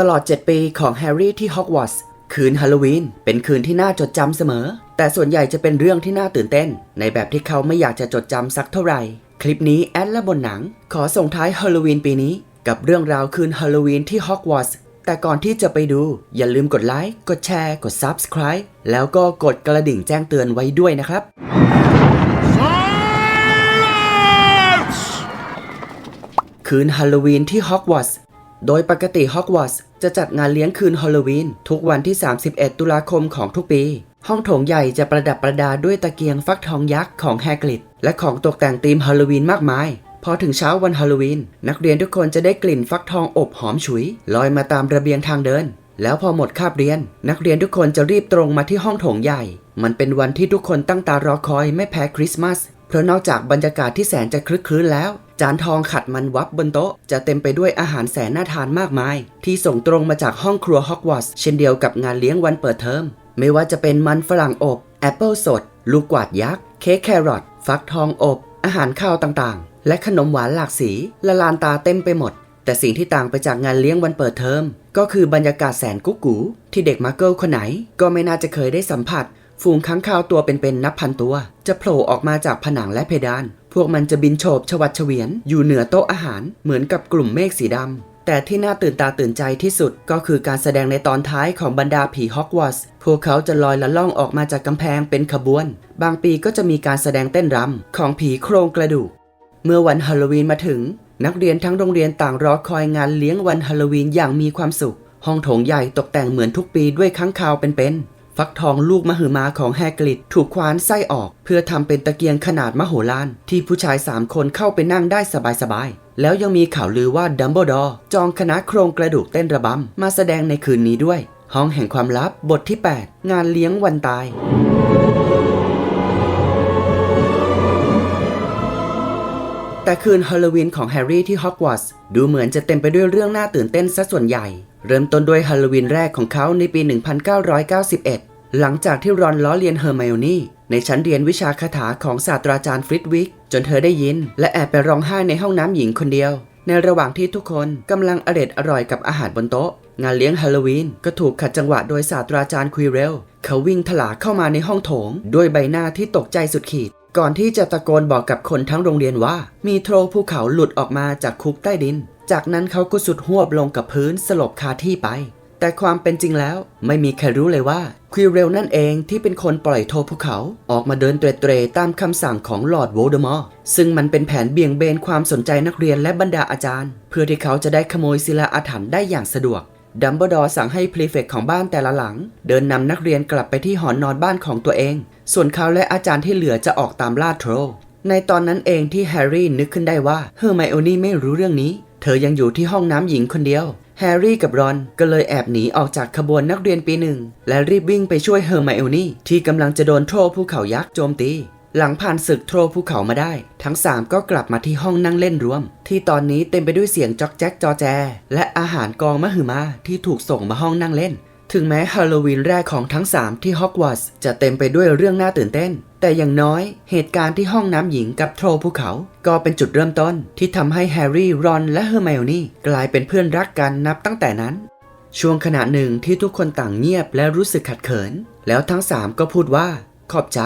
ตลอด 7 ปีของแฮร์รี่ที่ฮอกวอตส์คืนฮาโลวีนเป็นคืนที่น่าจดจำเสมอ แต่ส่วนใหญ่จะเป็นเรื่องที่น่าตื่นเต้น ในแบบที่เขาไม่อยากจะจดจำสักเท่าไหร่ คลิปนี้แอดและบนหนัง ขอส่งท้ายฮาโลวีนปีนี้ กับเรื่องราวคืนฮาโลวีนที่ฮอกวอตส์แต่ก่อนที่จะไปดู อย่าลืมกดไลค์ กดแชร์ กด Subscribe แล้วก็กดกระดิ่งแจ้งเตือนไว้ด้วยนะครับ คืนฮาโลวีนที่ฮอกวอตส์ โดยปกติฮอกวอตส์จะจัดงานเลี้ยงคืนฮาโลวีนทุกวันที่ 31 ตุลาคมของทุกปี ห้องโถงใหญ่จะประดับประดาด้วยตะเกียงฟักทองยักษ์ของแฮกริดและของตกแต่งธีมฮาโลวีนมากมายพอถึงเช้าวันฮาโลวีนนักเรียนทุกคนจะได้กลิ่นฟักทองอบหอมฉุย ลอยมาตามระเบียงทางเดิน แล้วพอหมดคาบเรียน นักเรียนทุกคนจะรีบตรงมาที่ห้องโถงใหญ่ มันเป็นวันที่ทุกคนตั้งตารอคอยไม่แพ้คริสต์มาสเพราะนอกจากบรรยากาศที่แสนจะคลึกคลื้นแล้ว จานทองขัดมันวับบนโต๊ะ จะเต็มไปด้วยอาหารแสนน่าทานมากมาย ที่ส่งตรงมาจากห้องครัวฮอกวอตส์เช่นเดียวกับงานเลี้ยงวันเปิดเทอม ไม่ว่าจะเป็นมันฝรั่งอบแอปเปิลสด ลูกกวาดยักษ์ เค้กแครอทฟักทองอบ อาหารข้าวต่างๆ และขนมหวานหลากสีละลานตาเต็มไปหมด แต่สิ่งที่ต่างไปจากงานเลี้ยงวันเปิดเทอม ก็คือบรรยากาศแสนกุ๊กกูที่เด็กมาเกิลคนไหน ก็ไม่น่าจะเคยได้สัมผัส ฝูงค้างคาวตัวเป็นๆนับพันตัว จะโผล่ออกมาจากผนังและเพดาน พวกมันจะบินโฉบชวัดเฉวียน อยู่เหนือโต๊ะอาหาร เหมือนกับกลุ่มเมฆสีดำแต่ที่น่าตื่นตาตื่นใจที่สุดก็คือการแสดงในตอนท้ายของบรรดาผีฮอกวอตส์ พวกเขาจะลอยละล่องออกมาจากกำแพงเป็นขบวน บางปีก็จะมีการแสดงเต้นรำของผีโครงกระดูก เมื่อวันฮาโลวีนมาถึง นักเรียนทั้งโรงเรียนต่างรอคอยงานเลี้ยงวันฮาโลวีนอย่างมีความสุข ห้องโถงใหญ่ตกแต่งเหมือนทุกปีด้วยค้างคาวเป็นๆ ฟักทองลูกมหึมาของแฮกริดถูกควานไส้ออก เพื่อทำเป็นตะเกียงขนาดมโหฬารที่ผู้ชายสามคนเข้าไปนั่งได้สบายๆ แล้วยังมีข่าวลือว่าดัมเบิลดอร์จองคณะโครงกระดูกเต้นระบำ มาแสดงในคืนนี้ด้วย ห้องแห่งความลับบทที่ 8 งานเลี้ยงวันตาย แต่คืนฮาโลวีนของแฮร์รี่ที่ฮอกวอตส์ดูเหมือนจะเต็มไปด้วยเรื่องน่าตื่นเต้นซะส่วนใหญ่ เริ่มต้นด้วยฮาโลวีนแรกของเขาในปี 1991 หลังจากที่รอนล้อเลียนเฮอร์ไมโอนี่ในชั้นเรียนวิชาคาถาของศาสตราจารย์ฟริดวิกจนเธอได้ยิน และแอบไปร้องไห้ในห้องน้ำหญิงคนเดียว ในระหว่างที่ทุกคนกำลังอร็ดอร่อยกับอาหารบนโต๊ะ งานเลี้ยงฮาโลวีนก็ถูกขัดจังหวะโดยศาสตราจารย์ควีเรลเขาวิ่งถลาเข้ามาในห้องโถง ด้วยใบหน้าที่ตกใจสุดขีด ก่อนที่จะตะโกนบอกกับคนทั้งโรงเรียนว่า มีโทรภูเขาหลุดออกมาจากคุกใต้ดิน จากนั้นเขาก็สุดหวบลงกับพื้นสลบคาที่ไป แต่ความเป็นจริงแล้วไม่มีใครรู้เลยว่าควิเรลนั่นเองที่เป็นคนปล่อยโทรภูเขาออกมาเดินเตรๆตามคำสั่งของลอร์ดโวลเดอมอร์ซึ่งมันเป็นแผนเบี่ยงเบนความสนใจนักเรียนและบรรดาอาจารย์ เพื่อที่เขาจะได้ขโมยศิลาอาถรรพ์ได้อย่างสะดวก ดัมเบิลดอร์สั่งให้พรีเฟกของบ้านแต่ละหลัง เดินนำนักเรียนกลับไปที่หอนอนบ้านของตัวเอง ส่วนเขาและอาจารย์ที่เหลือจะออกตามล่าโทรในตอนนั้นเองที่แฮร์รี่นึกขึ้นได้ว่าเฮอร์ไมโอนี่ไม่รู้เรื่องนี้ เธอยังอยู่ที่ห้องน้ำหญิงคนเดียว แฮร์รี่กับรอนก็เลยแอบหนีออกจากขบวนนักเรียนปีหนึ่ง และรีบวิ่งไปช่วยเฮอร์ไมโอนี่ที่กำลังจะโดนโทรภูเขายักษ์โจมตี หลังผ่านศึกโทรภูเขามาได้ ทั้ง 3 ก็กลับมาที่ห้องนั่งเล่นรวม ที่ตอนนี้เต็มไปด้วยเสียงจ๊อกแจ๊กจอแจ และอาหารกองมหึมาที่ถูกส่งมาห้องนั่งเล่น ถึงแม้ฮาโลวีนแรกของทั้ง 3 ที่ฮอกวอตส์จะเต็มไปด้วยเรื่องน่าตื่นเต้น แต่อย่างน้อยเหตุการณ์ที่ห้องน้ำหญิงกับโทรภูเขา ก็เป็นจุดเริ่มต้น ที่ทำให้แฮร์รี่รอนและเฮอร์ไมโอนี่กลายเป็นเพื่อนรักกันนับตั้งแต่นั้นช่วงขณะหนึ่งที่ทุกคนต่างเงียบและรู้สึกขัดเขิน แล้วทั้งสามก็พูดว่า ขอบใจ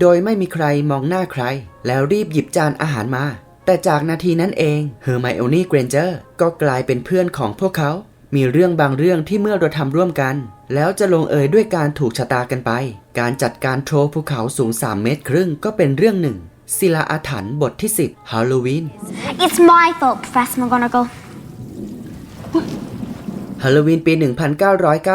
โดยไม่มีใครมองหน้าใคร แล้วรีบหยิบจานอาหารมา แต่จากนาทีนั้นเองเฮอร์ไมโอนี่เกรนเจอร์ก็กลายเป็นเพื่อนของพวกเขา มีเรื่องบางเรื่องที่เมื่อเราทำร่วมกัน แล้วจะลงเอยด้วยการถูกชะตากันไป การจัดการโทรภูเขาสูง 3 เมตรครึ่งก็เป็นเรื่องหนึ่งศิลาอาถรรพ์บทที่ 10 ฮาโลวีน It's my fault, Professor McGonagall. ฮาโลวีนปี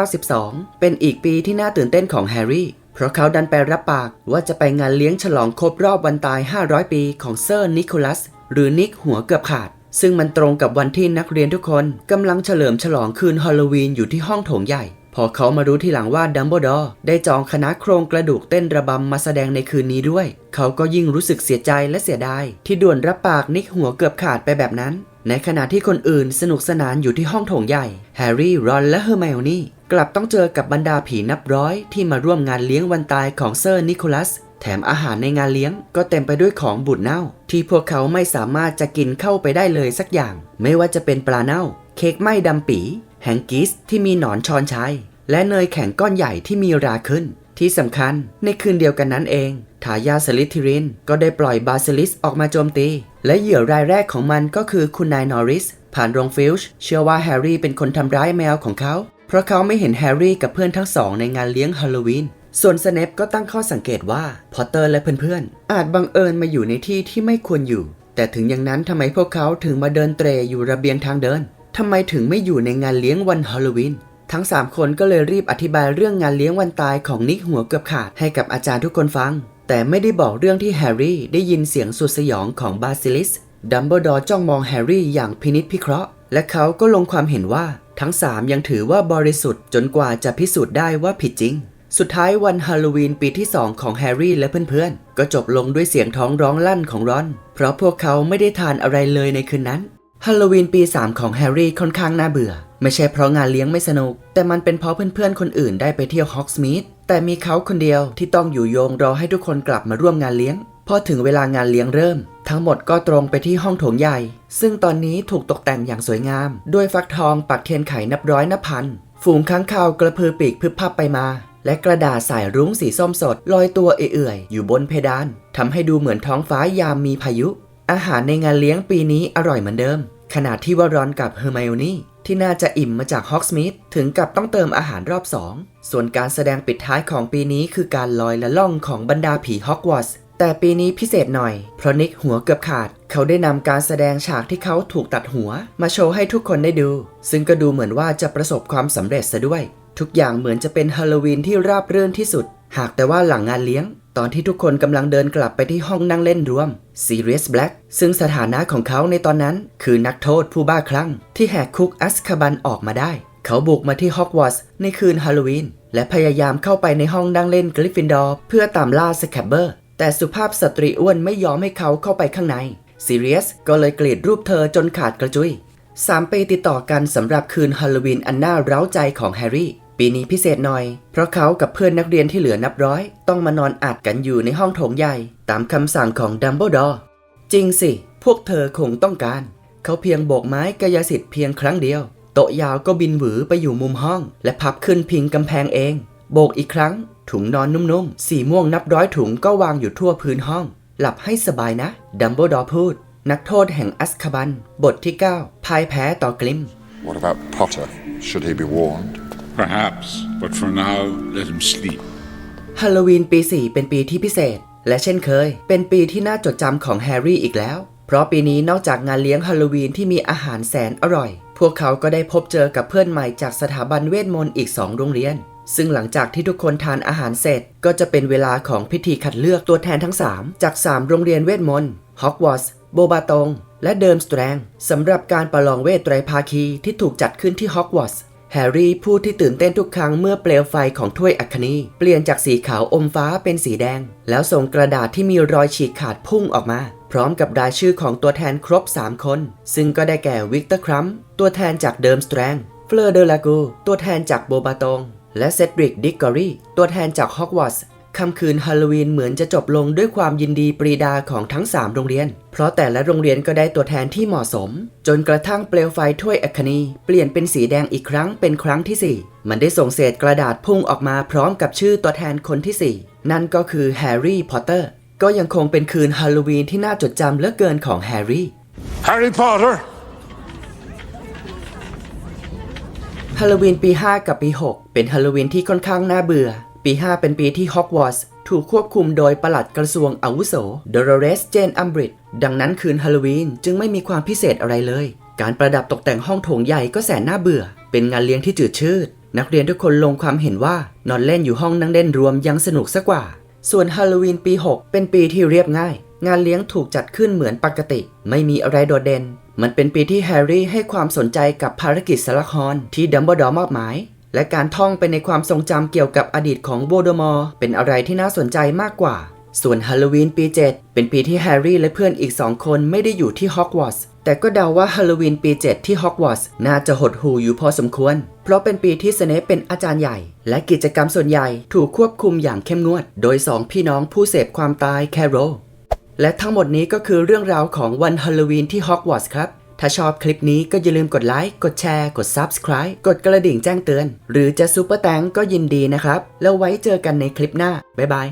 1992 เป็นอีกปีที่น่าตื่นเต้นของแฮร์รี่ เพราะเขาดันไปรับปากว่าจะไปงานเลี้ยงฉลองครบรอบวันตาย 500 ปีของเซอร์นิโคลัส หรือนิกหัวเกือบขาด ซึ่งมันตรงกับวันที่นักเรียนทุกคนกำลังเฉลิมฉลองคืนฮาโลวีนอยู่ที่ห้องโถงใหญ่ พอเขามารู้ทีหลังว่าดัมเบิลดอร์ได้จองคณะโครงกระดูกเต้นระบำมาแสดงในคืนนี้ด้วย เขาก็ยิ่งรู้สึกเสียใจและเสียดาย ที่ด่วนรับปากนิกหัวเกือบขาดไปแบบนั้น ในขณะที่คนอื่นสนุกสนานอยู่ที่ห้องโถงใหญ่แฮร์รี่รอนและเฮอร์ไมโอนี่ กลับต้องเจอกับบรรดาผีนับร้อยที่มาร่วมงานเลี้ยงวันตายของเซอร์นิโคลัส แถมอาหารในงานเลี้ยงก็เต็มไปด้วยของบูดเน่า ที่พวกเขาไม่สามารถจะกินเข้าไปได้เลยสักอย่าง ไม่ว่าจะเป็นปลาเน่า เค้กไหม้ดำปีแฮงกิสที่มีหนอนชอนชัยและเนยแข็งก้อนใหญ่ที่มีราขึ้น ที่สำคัญในคืนเดียวกันนั้นเองทายาสลิทิรินก็ได้ปล่อยบาซิลิสออกมาโจมตี และเหยื่อรายแรกของมันก็คือคุณนายนอริส ผ่านโรงฟิลช์เชื่อว่าแฮร์รี่เป็นคนทำร้ายแมวของเขา เพราะเขาไม่เห็นแฮร์รี่กับเพื่อนทั้งสองในงานเลี้ยงฮาโลวีน ส่วนสเนปก็ตั้งข้อสังเกตว่าพอตเตอร์และเพื่อนๆ อาจบังเอิญมาอยู่ในที่ที่ไม่ควรอยู่ แต่ถึงอย่างนั้นทำไมพวกเขาถึงมาเดินเตรอยู่ระเบียงทางเดินทำไมถึงไม่อยู่ในงานเลี้ยงวันฮาโลวีนทั้ง 3 คนก็เลยรีบอธิบายเรื่องงานเลี้ยงวันตายของนิกหัวเกือบขาดให้กับอาจารย์ทุกคนฟัง แต่ไม่ได้บอกเรื่องที่แฮร์รี่ได้ยินเสียงสุดสยองของบาซิลิส ดัมเบิลดอร์จ้องมองแฮร์รี่อย่างพินิษพิเคราะห์ และเขาก็ลงความเห็นว่าทั้ง 3 ยังถือว่าบริสุทธิ์จนกว่าจะพิสูจน์ได้ว่าผิดจริง สุดท้ายวันฮาโลวีนปีที่ 2 ของแฮร์รี่และเพื่อนๆ ก็จบลงด้วยเสียงท้องร้องลั่นของรอน เพราะพวกเขาไม่ได้ทานอะไรเลยในคืนนั้นฮาโลวีนปี 3 ของแฮร์รี่ค่อนข้างน่าเบื่อ ไม่ใช่เพราะงานเลี้ยงไม่สนุก แต่มันเป็นเพราะเพื่อนๆ คนอื่นได้ไปเที่ยวฮอกสมิธแต่มีเขาคนเดียวที่ต้องอยู่โยงรอให้ทุกคนกลับมาร่วมงานเลี้ยง พอถึงเวลางานเลี้ยงเริ่ม ทั้งหมดก็ตรงไปที่ห้องโถงใหญ่ ซึ่งตอนนี้ถูกตกแต่งอย่างสวยงาม ด้วยฟักทองปักเทียนไขนับร้อยนับพัน ฝูงค้างคาวกระพือปีกพึบพับไปมา และกระดาษสายรุ้งสีส้มสด ลอยตัวเอื่อยๆอยู่บนเพดานทำให้ดูเหมือนท้องฟ้ายามมีพายุ อาหารในงานเลี้ยงปีนี้อร่อยเหมือนเดิม ขณะที่วารอนกับเฮอร์ไมโอนี่ที่น่าจะอิ่มมาจากฮอกสมิธถึงกับต้องเติมอาหารรอบสอง ส่วนการแสดงปิดท้ายของปีนี้คือการลอยและล่องของบรรดาผีฮอกวอตส์ แต่ปีนี้พิเศษหน่อย เพราะนิกหัวเกือบขาด เขาได้นำการแสดงฉากที่เขาถูกตัดหัว มาโชว์ให้ทุกคนได้ดู ซึ่งก็ดูเหมือนว่าจะประสบความสำเร็จซะด้วย ทุกอย่างเหมือนจะเป็นฮาโลวีนที่ราบรื่นที่สุด หากแต่ว่าหลังงานเลี้ยง ตอนที่ทุกคนกำลังเดินกลับไปที่ห้องนั่งเล่นรวม Sirius Black ซึ่งสถานะของเขาในตอนนั้น คือนักโทษผู้บ้าคลั่ง ที่แหกคุกอัสคาบันออกมาได้ เขาบุกมาที่ฮอกวอตส์ในคืนฮาโลวีนและพยายามเข้าไปในห้องนั่งเล่นกริฟฟินดอร์เพื่อตามล่าสแคบเบอร์ แต่สุภาพสตรีอ้วนไม่ยอมให้เขาเข้าไปข้างใน Sirius ก็เลยกรีดรูปเธอจนขาดกระจุย3ปีติดต่อกันสำหรับคืนฮาโลวีนอันน่าเร้าใจของแฮร์รี่ ปีนี้พิเศษหน่อย เพราะเขากับเพื่อนนักเรียนที่เหลือนับร้อย ต้องมานอนอัดกันอยู่ในห้องโถงใหญ่ ตามคำสั่งของดัมเบิลดอร์จริงสิ พวกเธอคงต้องการ เขาเพียงโบกไม้กายสิทธิ์เพียงครั้งเดียว โต๊ะยาวก็บินหวือไปอยู่มุมห้อง และพับขึ้นพิงกำแพงเอง โบกอีกครั้ง ถุงนอนนุ่มๆ สีม่วงนับร้อยถุงก็วางอยู่ทั่วพื้นห้อง หลับให้สบายนะ ดัมเบิลดอร์พูด นักโทษแห่งอัสคาบัน บทที่ 9พ่ายแพ้ต่อกลิม What about Potter? Should he be warned? Perhaps, but for now, let him sleep. ฮาโลวีนปี 4 เป็นปีที่พิเศษ และเช่นเคย เป็นปีที่น่าจดจำของแฮร์รี่อีกแล้ว เพราะปีนี้นอกจากงานเลี้ยงฮาโลวีนที่มีอาหารแสนอร่อย พวกเขาก็ได้พบเจอกับเพื่อนใหม่จากสถาบันเวทมนต์อีก2โรงเรียน ซึ่งหลังจากที่ทุกคนทานอาหารเสร็จ ก็จะเป็นเวลาของพิธีคัดเลือกตัวแทนทั้ง 3 จาก 3 โรงเรียนเวทมนต์ฮอกวอตส์โบบาตง และเดิมสแตรงสำหรับการประลองเวทไตรภาคีที่ถูกจัดขึ้นที่ฮอกวอตส์แฮร์รี่พูดที่ตื่นเต้นทุกครั้งเมื่อเปลวไฟของถ้วยอัคนีเปลี่ยนจากสีขาวอมฟ้าเป็นสีแดง แล้วส่งกระดาษที่มีรอยฉีกขาดพุ่งออกมา พร้อมกับรายชื่อของตัวแทนครบ 3 คน ซึ่งก็ได้แก่วิกเตอร์ครัมตัวแทนจากเดิมสแตรงเฟลอร์เดลากูตัวแทนจากโบบาตง และเซดริกดิกกอรีตัวแทนจากฮอกวอตส์ค่ำคืนฮาโลวีนเหมือนจะจบลงด้วยความยินดีปรีดาของทั้ง 3 โรงเรียน เพราะแต่ละโรงเรียนก็ได้ตัวแทนที่เหมาะสม จนกระทั่งเปลวไฟถ้วยอัคนี เปลี่ยนเป็นสีแดงอีกครั้งเป็นครั้งทีสี่4 มันได้ส่งเศษกระดาษพุ่งออกมาพร้อมกับชื่อตัวแทนคนที่ 4 นั่นก็คือแฮร์รี่พอตเตอร์ก็ยังคงเป็นคืนฮาโลวีนที่น่าจดจำเหลือเกินของแฮร์รี่ Harry Potter! ฮาโลวีนปี 5 กับปี 6 เป็นฮาโลวีนที่ค่อนข้างน่าเบื่อ ปี 5 เป็นปีที่ฮอกวอตส์ถูกควบคุมโดยปลัดกระทรวงอาวุโสดอ r เรสเจนอัมบริดดังนั้นคืนฮาโลวีนจึงไม่มีความพิเศษอะไรเลย การประดับตกแต่งห้องโถงใหญ่ก็แสนน่าเบื่อ เป็นงานเลี้ยงที่จืดชืด นักเรียนทุกคนลงความเห็นว่านอนเล่นอยู่ห้องนั่งเล่นรวมยังสนุกซะกว่า ส่วนฮาโลวีนปี 6 เป็นปีที่เรียบง่าย งานเลี้ยงถูกจัดขึ้นเหมือนปกติ ไม่มีอะไรโดดเด่น มันเป็นปีที่แฮร์รี่ให้ความสนใจกับภารกิจสลักฮอนที่ดัมเบิลดอร์มอบหมาย และการท่องไปในความทรงจำเกี่ยวกับอดีตของโวลเดอมอร์เป็นอะไรที่น่าสนใจมากกว่า ส่วนฮาโลวีนปี 7 เป็นปีที่แฮร์รี่และเพื่อนอีก2คนไม่ได้อยู่ที่ฮอกวอตส์แต่ก็เดาว่าฮาโลวีนปี 7 ที่ฮอกวอตส์น่าจะหดหูอยู่พอสมควร เพราะเป็นปีที่สเนปเป็นอาจารย์ใหญ่ และกิจกรรมส่วนใหญ่ถูกควบคุมอย่างเข้มงวด โดย2พี่น้องผู้เสพความตายแคโร และทั้งหมดนี้ก็คือเรื่องราวของวันฮาโลวีนที่ฮอกวอตส์ครับ ถ้าชอบคลิปนี้ก็อย่าลืมกดไลค์ กดแชร์ กด Subscribe กดกระดิ่งแจ้งเตือน หรือจะซูเปอร์แตงก็ยินดีนะครับ แล้วไว้เจอกันในคลิปหน้า บ๊ายบาย